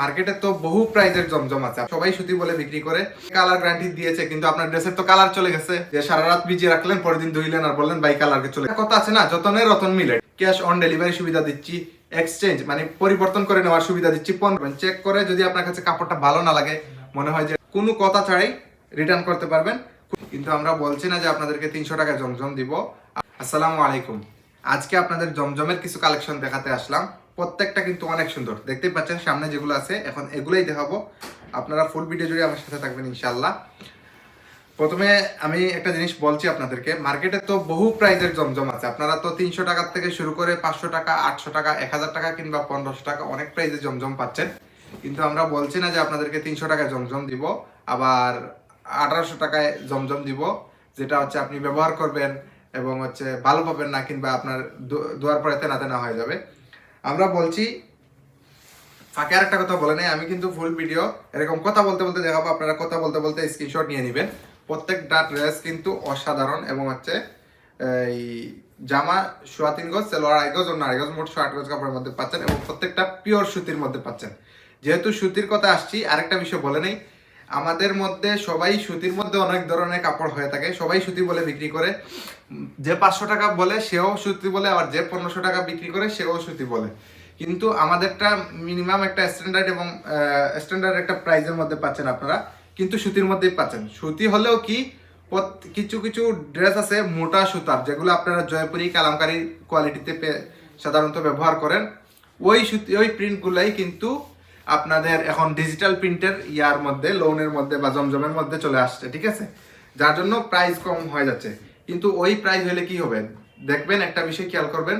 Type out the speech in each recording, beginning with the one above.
মার্কেটে তো বহু প্রাইজের জমজম আছে। সবাই সুতি বলে বিক্রি করে। কালার গ্যারান্টি দিয়েছে, কিন্তু আপনার ড্রেসের তো কালার চলে গেছে। যে সারা রাত ভিজিয়ে রাখলেন, পরের দিন ধুইলেন আর বললেন, বাই কালার চলে কথা আছে না? যতনের রতন মিলে। ক্যাশ অন ডেলিভারি সুবিধা দিচ্ছি এক্সচেঞ্জ মানে পরিবর্তন করে নেওয়ার সুবিধা দিচ্ছি চেক করে যদি আপনার কাছে কাপড়টা ভালো না লাগে, মনে হয় যে কোনো কথা ছাড়াই রিটার্ন করতে পারবেন। কিন্তু আমরা বলছি না যে আপনাদেরকে তিনশো টাকা জমজম দিব। আসসালামু আলাইকুম। আজকে আপনাদের জমজমের কিছু কালেকশন দেখাতে আসলাম। প্রত্যেকটা কিন্তু অনেক সুন্দর। দেখতেই পাচ্ছেন, সামনে যেগুলো আছে, এখন এগুলোই দেখাবো। আপনারা ফুল ভিডিও জুড়ে আমার সাথে থাকবেন ইনশাল্লাহ প্রথমে আমি একটা জিনিস বলছি আপনাদেরকে মার্কেটে তো বহু প্রাইজের জমজম আছে। আপনারা তো তিনশো টাকার থেকে শুরু করে পাঁচশো টাকা, আটশো টাকা, এক হাজার টাকা কিংবা পনেরোশো টাকা অনেক প্রাইজের জমজম পাচ্ছেন। কিন্তু আমরা বলছি না যে আপনাদেরকে তিনশো টাকায় জমজম দিব, আবার আঠারোশো টাকায় জমজম দিব, যেটা হচ্ছে আপনি ব্যবহার করবেন এবং হচ্ছে ভালো পাবেন না কিংবা আপনার দুয়ার পরে তেনা তেনা হয়ে যাবে। আমরা বলছি, ফাঁকে আর একটা কথা বলে নেই, আমি কিন্তু ফুল ভিডিও এরকম কথা বলতে বলতে দেখাবো, আপনারা কথা বলতে বলতে স্ক্রিনশট নিয়ে নেবেন। প্রত্যেকটা ড্রেস কিন্তু অসাধারণ এবং হচ্ছে, এই জামা সোয়া তিন গজ, সেলোয়ার আড়াই গজ, অন্য আড়াই গজ, মোট ষাট গজ কাপড়ের মধ্যে পাচ্ছেন এবং প্রত্যেকটা পিওর সুতির মধ্যে পাচ্ছেন। যেহেতু সুতির কথা আসছি, আরেকটা বিষয় বলে নেই আমাদের মধ্যে সবাই সুতির মধ্যে অনেক ধরনের কাপড় হয়ে থাকে। সবাই সুতি বলে বিক্রি করে। যে পাঁচশো টাকা বলে, সেও সুতি বলে, আবার যে পনেরোশো টাকা বিক্রি করে, সেও সুতি বলে। কিন্তু আমাদেরটা মিনিমাম একটা স্ট্যান্ডার্ড এবং স্ট্যান্ডার্ড একটা প্রাইজের মধ্যে পাচ্ছেন আপনারা। কিন্তু সুতির মধ্যেই পাচ্ছেন। সুতি হলেও কি কিছু কিছু ড্রেস আছে মোটা সুতার, যেগুলো আপনারা জয়পুরি কালামকারি কোয়ালিটিতে সাধারণত ব্যবহার করেন। ওই সুতি, ওই প্রিন্টগুলাই কিন্তু আপনাদের এখন ডিজিটাল প্রিন্টের ইয়ার মধ্যে লোনের মধ্যে বা জমজমের মধ্যে চলে আসছে, ঠিক আছে? যার জন্য প্রাইস কম হয়ে যাচ্ছে। কিন্তু ওই প্রাইস হলে কি হবে? দেখবেন একটা বিষয় খেয়াল করবেন,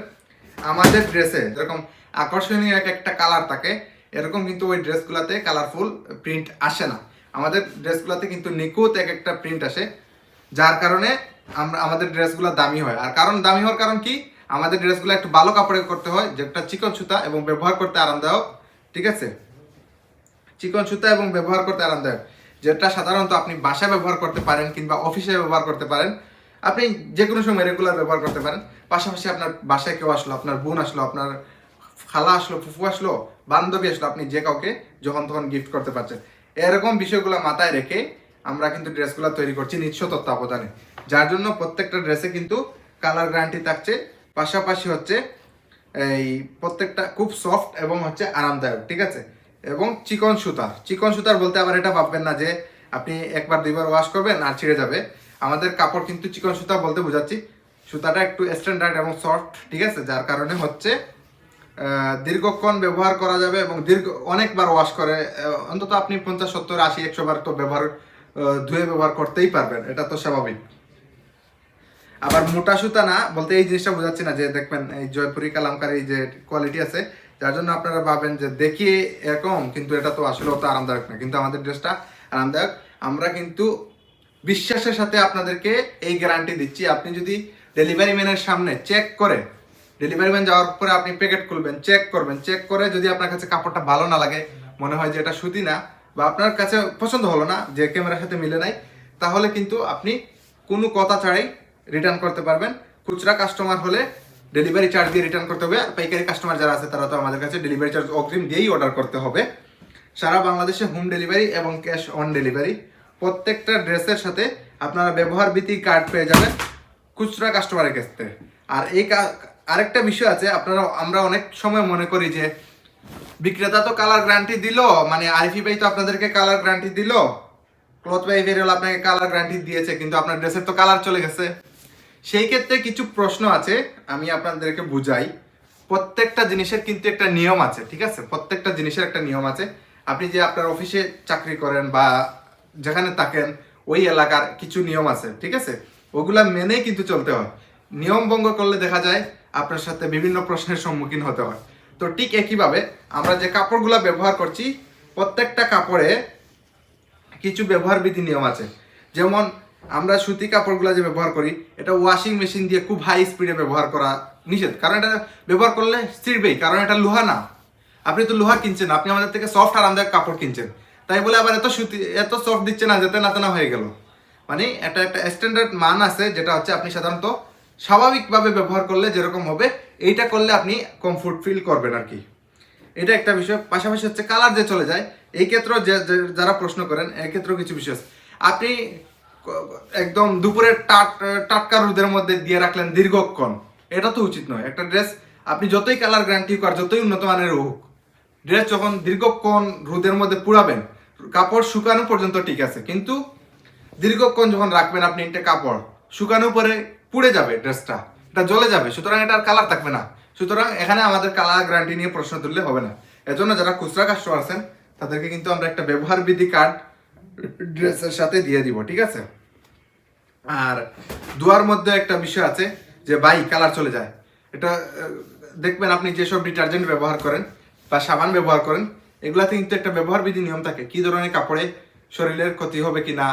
আমাদের ড্রেসে যেরকম আকর্ষণীয় এক একটা কালার থাকে, এরকম কিন্তু ওই ড্রেসগুলোতে কালারফুল প্রিন্ট আসে না। আমাদের ড্রেসগুলোতে কিন্তু নিখুঁত এক একটা প্রিন্ট আসে, যার কারণে আমরা, আমাদের ড্রেসগুলো দামি হয়। আর কারণ দামি হওয়ার কারণ কি? আমাদের ড্রেসগুলো একটু ভালো কাপড়ে করতে হয় যেটা চিকন সুতা এবং ব্যবহার করতে আরামদায়ক, ঠিক আছে? চিকন সুতা এবং ব্যবহার করতে আরামদায়ক। যেটা সাধারণত আপনি বাসায় ব্যবহার করতে পারেন কিংবা অফিসে ব্যবহার করতে পারেন। আপনি যে কোনো সময় রেগুলার ব্যবহার করতে পারেন। পাশাপাশি আপনার বাসায় কেউ আসলো, আপনার বোন আসলো, আপনার খালা আসলো, ফুফু আসলো, বান্ধবী আসলো, আপনি যে কাউকে যখন তখন গিফট করতে পারছেন। এরকম বিষয়গুলো মাথায় রেখে আমরা কিন্তু ড্রেসগুলো তৈরি করছি নিঃস্ব তত্ত্বাবধানে। যার জন্য প্রত্যেকটা ড্রেসে কিন্তু কালার গ্যারান্টি থাকছে। পাশাপাশি হচ্ছে এই প্রত্যেকটা খুব সফট এবং হচ্ছে আরামদায়ক, ঠিক আছে? এবং চিকন সুতার চিকন সুতার বলতে আবার এটা ভাববেন না যে আপনি একবার, দুইবার ওয়াশ করবেন আর ছিঁড়ে যাবে। আমাদের কাপড় কিন্তু চিকন সুতা বলতে বোঝাচ্ছি। সুতাটা একটু স্ট্যান্ডার্ড এবং সফট ঠিক আছে? যার কারণে হচ্ছে দীর্ঘক্ষণ ব্যবহার করা যাবে এবং দীর্ঘ, অনেকবার ওয়াশ করে অন্তত আপনি পঞ্চাশ, সত্তর, আশি, একশো বার তো ব্যবহার ধুয়ে ব্যবহার করতেই পারবেন। এটা তো স্বাভাবিক। আবার মোটা সুতা না, বলতে এই জিনিসটা বোঝাচ্ছি না যে, দেখবেন এই জয়পুরি, কালামকারি যে কোয়ালিটি আছে যার জন্য আপনারা ভাবেন যে দেখি এরকম, কিন্তু এটা তো আসলে অত আরামদায়ক না। কিন্তু আমাদের ড্রেসটা আরামদায়ক। আমরা কিন্তু বিশ্বাসের সাথে আপনাদেরকে এই গ্যারান্টি দিচ্ছি। আপনি যদি ডেলিভারি ম্যানের সামনে চেক করে ডেলিভারি ম্যান যাওয়ার পরে আপনি প্যাকেট খুলবেন চেক করবেন। চেক করে যদি আপনার কাছে কাপড়টা ভালো না লাগে, মনে হয় যে এটা সুতি না, বা আপনার কাছে পছন্দ হলো না, যে ক্যামেরার সাথে মিলে নাই, তাহলে কিন্তু আপনি কোনো কথা ছাড়াই রিটার্ন করতে পারবেন। খুচরা কাস্টমার হলে ডেলিভারি চার্জ দিয়ে রিটার্ন করতে হবে। আর পাইকারি কাস্টমার যারা আছে, তারা তো আমাদের কাছে ডেলিভারি চার্জ অগ্রিম দিয়েই অর্ডার করতে হবে। সারা বাংলাদেশে হোম ডেলিভারি এবং ক্যাশ অন ডেলিভারি প্রত্যেকটা ড্রেসের সাথে আপনারা ব্যবহার ভিত্তিক কার্ড পেয়ে যাবেন খুচরা কাস্টমারের থেকে আর এই আরেকটা বিষয় আছে, আপনারা, আমরা অনেক সময় মনে করি যে বিক্রেতা তো কালার গ্যারান্টি দিল মানে আরিফি ভাই তো আপনাদেরকে কালার গ্যারান্টি দিল ক্লথ বাই ভেরিয়াল আপনাকে কালার গ্যারান্টি দিয়েছে, কিন্তু আপনার ড্রেসের তো কালার চলে গেছে। সেই ক্ষেত্রে কিছু প্রশ্ন আছে, আমি আপনাদেরকে বুঝাই। প্রত্যেকটা জিনিসের কিন্তু একটা নিয়ম আছে, ঠিক আছে? প্রত্যেকটা জিনিসের একটা নিয়ম আছে। আপনি যে আপনার অফিসে চাকরি করেন বা যেখানে থাকেন, ওই এলাকার কিছু নিয়ম আছে, ঠিক আছে? ওগুলা মেনেই কিন্তু চলতে হয়। নিয়ম ভঙ্গ করলে দেখা যায় আপনার সাথে বিভিন্ন প্রশ্নের সম্মুখীন হতে হয়। তো ঠিক একইভাবে আমরা যে কাপড়গুলা ব্যবহার করছি, প্রত্যেকটা কাপড়ে কিছু ব্যবহার বিধি নিয়ম আছে। যেমন আমরা সুতি কাপড়গুলো যে ব্যবহার করি, এটা ওয়াশিং মেশিন দিয়ে খুব হাই স্পিডে ব্যবহার করা নিষেধ। কারণ এটা ব্যবহার করলে ছিঁড়বেই, কারণ এটা লোহা না। আপনি তো লোহা কিনছেন, আপনি আমাদের থেকে সফট আরামদায়ক কাপড় কিনছেন। তাই বলে আবার এত সুতি, এত সফট দিচ্ছে না, যেতে না হয়ে গেল। মানে এটা একটা স্ট্যান্ডার্ড মান আছে, যেটা হচ্ছে আপনি সাধারণত স্বাভাবিকভাবে ব্যবহার করলে যেরকম হবে, এইটা করলে আপনি কমফোর্ট ফিল করবেন আর কি। এটা একটা বিষয়। পাশাপাশি হচ্ছে কালার যে চলে যায়, এই ক্ষেত্রে যে- যে- যারা প্রশ্ন করেন এই ক্ষেত্রেও কিছু বিষয় আপনি একদম দুপুরের টাট টাটকা রোদের মধ্যে দিয়ে রাখলেন দীর্ঘক্ষণ। এটা তো উচিত নয়। একটা ড্রেস আপনি যতই কালার গ্যারান্টি কর যতই উন্নত মানের হোক, ড্রেস যখন দীর্ঘক্ষণ রোদের মধ্যে পুরাবেন কাপড় শুকানো পর্যন্ত ঠিক আছে। কিন্তু দীর্ঘক্ষণ যখন রাখবেন আপনি একটা কাপড়, শুকানো পরে পুড়ে যাবে ড্রেসটা, এটা জ্বলে যাবে। সুতরাং এটার কালার থাকবে না। সুতরাং এখানে আমাদের কালার গ্যারান্টি নিয়ে প্রশ্ন তুললে হবে না। এজন্য যারা খুচরা কাস্টমার আছেন, তাদেরকে কিন্তু আমরা একটা ব্যবহার বিধি কার্ড ড্রেসের সাথে দিয়ে দিব, ঠিক আছে? আর দুয়ার মধ্যে একটা বিষয় আছে যে বাই কালার চলে যায়। এটা দেখবেন আপনি যেসব ডিটারজেন্ট ব্যবহার করেন বা সাবান ব্যবহার করেন, এগুলাতে কিন্তু একটা ব্যবহার বিধি নিয়ম থাকে। কি ধরনের কাপড়ে শরীরের ক্ষতি হবে কিনা,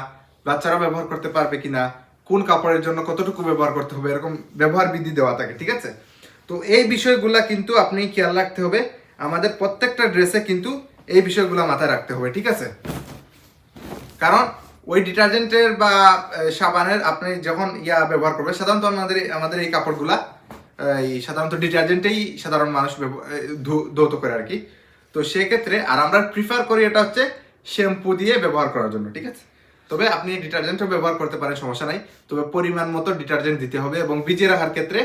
বাচ্চারা ব্যবহার করতে পারবে কিনা, কোন কাপড়ের জন্য কতটুকু ব্যবহার করতে হবে, এরকম ব্যবহার বিধি দেওয়া থাকে, ঠিক আছে? তো এই বিষয়গুলা কিন্তু আপনি খেয়াল রাখতে হবে। আমাদের প্রত্যেকটা ড্রেসে কিন্তু এই বিষয়গুলো মাথায় রাখতে হবে, ঠিক আছে? কারণ ওই ডিটারজেন্টের বা সাবানের আপনি যখন ইয়া ব্যবহার করবেন, সাধারণত আমাদের আমাদের এই কাপড়গুলা এই সাধারণত ডিটারজেন্টেই সাধারণ মানুষ ধৌত করে আর কি। তো সেক্ষেত্রে, আর আমরা প্রিফার করি এটা হচ্ছে শ্যাম্পু দিয়ে ব্যবহার করার জন্য, ঠিক আছে? তবে আপনি ডিটারজেন্টও ব্যবহার করতে পারেন, সমস্যা নাই। তবে পরিমাণ মতো ডিটারজেন্ট দিতে হবে এবং ভিজিয়ে রাখার ক্ষেত্রে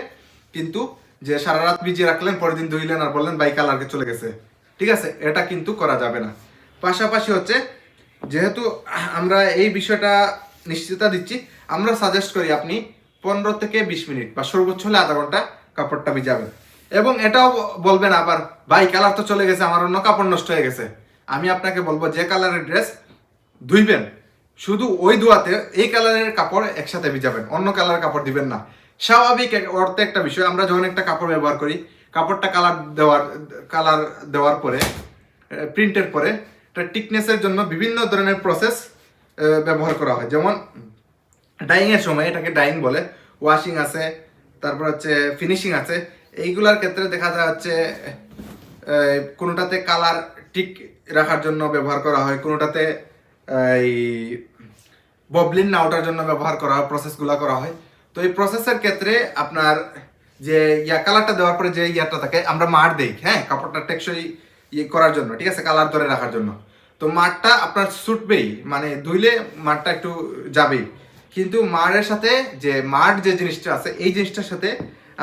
কিন্তু যে সারা রাত ভিজিয়ে রাখলেন, পরের দিন ধুইলেন আর বললেন, বাই কালারকে চলে গেছে। ঠিক আছে? এটা কিন্তু করা যাবে না। পাশাপাশি হচ্ছে যেহেতু আমরা এই বিষয়টা নিশ্চিততা দিচ্ছি, আমরা সাজেস্ট করি আপনি পনেরো থেকে বিশ মিনিট বা সর্বোচ্চ হলে আধা ঘণ্টা কাপড়টা ভিজাবেন। এবং এটাও বলবেন আবার, ভাই কালার তো চলে গেছে, আমার অন্য কাপড় নষ্ট হয়ে গেছে। আমি আপনাকে বলব, যে কালারের ড্রেস ধুইবেন, শুধু ওই ধোয়াতে এই কালারের কাপড় একসাথে ভিজাবেন, অন্য কালারের কাপড় দিবেন না। স্বাভাবিক অর্থে একটা বিষয়, আমরা যখন একটা কাপড় ব্যবহার করি, কাপড়টা কালার দেওয়ার কালার দেওয়ার পরে প্রিন্টের পরে এটা টিকনেসের জন্য বিভিন্ন ধরনের প্রসেস ব্যবহার করা হয়। যেমন ডাইং এর সময় এটাকে ডাইং বলে। ওয়াশিং আছে, তারপর হচ্ছে ফিনিশিং আছে। এইগুলার ক্ষেত্রে দেখা যায় হচ্ছে কোনোটাতে কালার ঠিক রাখার জন্য ব্যবহার করা হয়, কোনোটাতে এই ববলিন না ওঠার জন্য ব্যবহার করা হয় প্রসেসগুলো করা হয়। তো এই প্রসেসের ক্ষেত্রে আপনার যে ইয়া কালারটা দেওয়ার পরে যে ইয়াটা থাকে, আমরা মার দেই হ্যাঁ? কাপড়টা টেকসই ইয়ে করার জন্য, ঠিক আছে কালার ধরে রাখার জন্য। তো মারটা আপনার ছুটবেই মানে ধুইলে মারটা একটু যাবেই। কিন্তু মারের সাথে যে মাঠ যে জিনিসটা আছে, এই জিনিসটার সাথে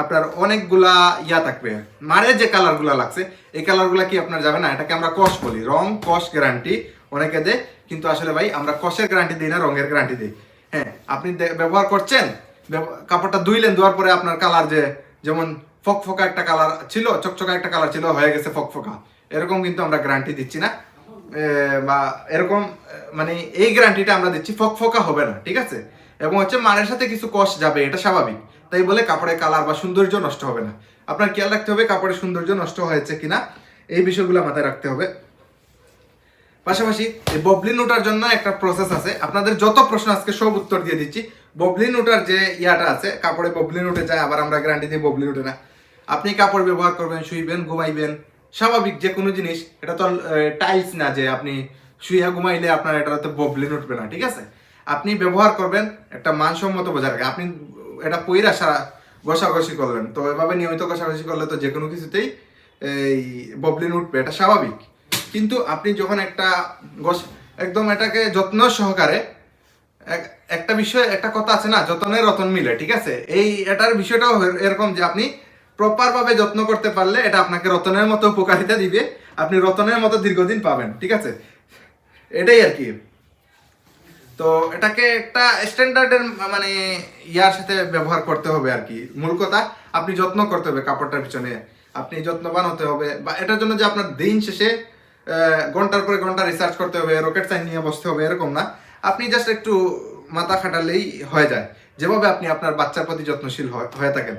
আপনার অনেকগুলা ইয়া থাকবে। মারের যে কালারগুলো লাগছে, এই কালারগুলো কি আপনার যাবে না? এটাকে আমরা কস বলি। রং কস গ্যারান্টি অনেকে দেয়, কিন্তু আসলে ভাই, আমরা কসের গ্যারান্টি দিই না, রঙের গ্যারান্টি দিই। হ্যাঁ আপনি ব্যবহার করছেন কাপড়টা ধুইলেন, ধোয়ার পরে আপনার কালার যে, যেমন ফকফকা একটা কালার ছিল, চকচকা একটা কালার ছিল, হয়ে গেছে ফকফকা। এরকম কিন্তু আমরা গ্যারান্টি দিচ্ছি না। বা এরকম মানে এই গ্যারান্টিটা আমরা দিচ্ছি ফকফকা হবে না, ঠিক আছে? এবং হচ্ছে মানের সাথে কিছু কষ যাবে, এটা স্বাভাবিক। তাই বলে কাপড়ের কালার বা সৌন্দর্য নষ্ট হবে না। আপনার খেয়াল রাখতে হবে কাপড়ের সৌন্দর্য নষ্ট হয়েছে কিনা, এই বিষয়গুলো মাথায় রাখতে হবে। পাশাপাশি এই ববলিন ওঠার জন্য একটা প্রসেস আছে। আপনাদের যত প্রশ্ন আজকে সব উত্তর দিয়ে দিচ্ছি। ববলিন ওঠার যে ইয়াটা আছে, কাপড়ে ববলিন উঠে যায়, আবার আমরা গ্যারান্টি দিয়ে ববলিন উঠে না। আপনি কাপড় ব্যবহার করবেন, শুইবেন, ঘুমাইবেন স্বাভাবিক যে কোনো জিনিস, এটা তো টাইলস না যে আপনি শুইয়া ঘুমাইলে আপনার এটাতে ববলিন উঠবে না, ঠিক আছে? আপনি ব্যবহার করবেন, একটা মানসম্মত বোঝার আগে। আপনি এটা পইরা সারা ঘষাঘষি করলেন। তো এভাবে নিয়মিত ঘষাঘষি করলে তো যে কোনো কিছুতেই, এই ববলিন উঠবে, এটা স্বাভাবিক। কিন্তু আপনি যখন একটা একদম এটাকে যত্ন সহকারে, এক- একটা বিষয়, একটা কথা আছে না যতনের রতন মিলে, ঠিক আছে? এই এটার বিষয়টাও এরকম যে আপনি প্রপার ভাবে যত্ন করতে পারলে এটা আপনাকে রতনের মতো উপকারিতা দিবে। আপনি রতনের মতো দীর্ঘদিন পাবেন, ঠিক আছে? এটাই আর কি। তো এটাকে একটা স্ট্যান্ডার্ডের মানে ইয়ার সাথে ব্যবহার করতে হবে আর কি। মূল কথা, আপনি যত্ন করতে হবে কাপড়টার পিছনে। আপনি যত্নবান হতে হবে বা এটার জন্য যে আপনার দিন শেষে ঘণ্টার পরে ঘণ্টা রিসার্চ করতে হবে রকেট সাইন নিয়ে বসতে হবে, এরকম না। আপনি জাস্ট একটু মাথা খাটালেই হয়ে যায়। যেভাবে আপনি আপনার বাচ্চার প্রতি যত্নশীল হয়- হয়ে থাকেন,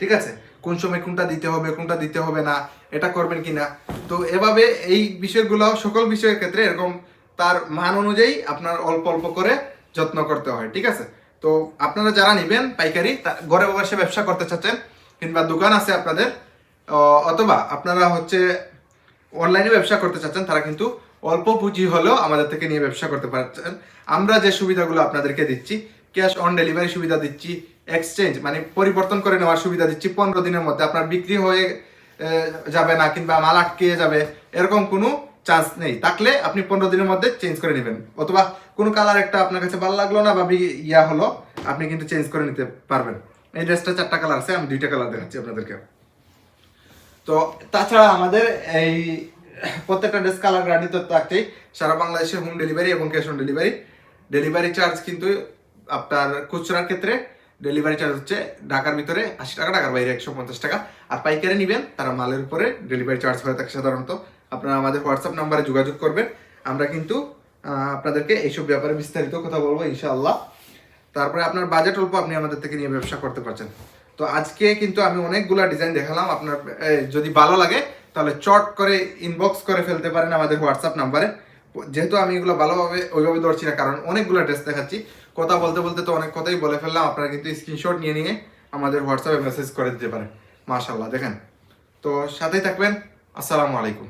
ঠিক আছে? কোন সময় কোনটা দিতে হবে, কোনটা দিতে হবে না, এটা করবেন কিনা। তো এভাবে এই বিষয়গুলো, সকল বিষয়ের ক্ষেত্রে এরকম তার মান অনুযায়ী আপনার অল্প অল্প করে যত্ন করতে হয়, ঠিক আছে? তো আপনারা যারা নেবেন পাইকারি ঘরে বসে ব্যবসা করতে চাচ্ছেন কিংবা দোকান আছে আপনাদের অথবা আপনারা হচ্ছে অনলাইনে ব্যবসা করতে চাচ্ছেন, তারা কিন্তু অল্প পুঁজি হলেও আমাদের থেকে নিয়ে ব্যবসা করতে পারছেন। আমরা যে সুবিধাগুলো আপনাদেরকে দিচ্ছি, ক্যাশ অন ডেলিভারি সুবিধা দিচ্ছি এক্সচেঞ্জ মানে পরিবর্তন করে নেওয়ার সুবিধা দিচ্ছি, পনেরো দিনের মধ্যে। আপনার বিক্রি হয়ে যাবে না কিংবা মাল আটকে যাবে, এরকম কোনো চান্স নেই। থাকলে আপনি পনেরো দিনের মধ্যে চেঞ্জ করে নেবেন। অথবা কোনো কালার একটা আপনার কাছে ভালো লাগল না বা ইয়া হলো, আপনি কিন্তু চেঞ্জ করে নিতে পারবেন। এই ড্রেসটা চারটা কালার আছে, আমি দুইটা কালার দেখাচ্ছি আপনাদেরকে। তো তাছাড়া আমাদের এই প্রত্যেকটা ড্রেস কালার গ্যারান্টি তো থাকছেই সারা বাংলাদেশে হোম ডেলিভারি এবং cash on delivery delivery charge কিন্তু আপনার খুচরার ক্ষেত্রে ডেলিভারি চার্জ হচ্ছে ঢাকার ভিতরে আশি টাকা, ঢাকার বাইরে একশো পঞ্চাশ টাকা। আর পাইকারি নেবেন, তারা মালের উপরে ডেলিভারি চার্জ হয়ে থাকে সাধারণত। আপনারা আমাদের হোয়াটসঅ্যাপ নাম্বারে যোগাযোগ করবেন। আমরা কিন্তু আপনাদেরকে এইসব ব্যাপারে বিস্তারিত কথা বলব ইনশাআল্লাহ। তারপরে আপনার বাজেট অল্প, আপনি আমাদের থেকে নিয়ে ব্যবসা করতে পারছেন। তো আজকে কিন্তু আমি অনেকগুলা ডিজাইন দেখালাম। আপনার যদি ভালো লাগে, তাহলে চট করে ইনবক্স করে ফেলতে পারেন আমাদের হোয়াটসঅ্যাপ নাম্বারে। যেহেতু আমি এগুলো ভালোভাবে ওইভাবে ধরছি না, কারণ অনেকগুলো ড্রেস দেখাচ্ছি। কথা বলতে বলতে তো অনেক কথাই বলে ফেললাম, আপনারা কিন্তু স্ক্রিনশট নিয়ে নিয়ে আমাদের হোয়াটসঅ্যাপে মেসেজ করে দিতে পারেন। মাশাল্লাহ দেখেন। তো সাথেই থাকবেন, আসসালামু আলাইকুম।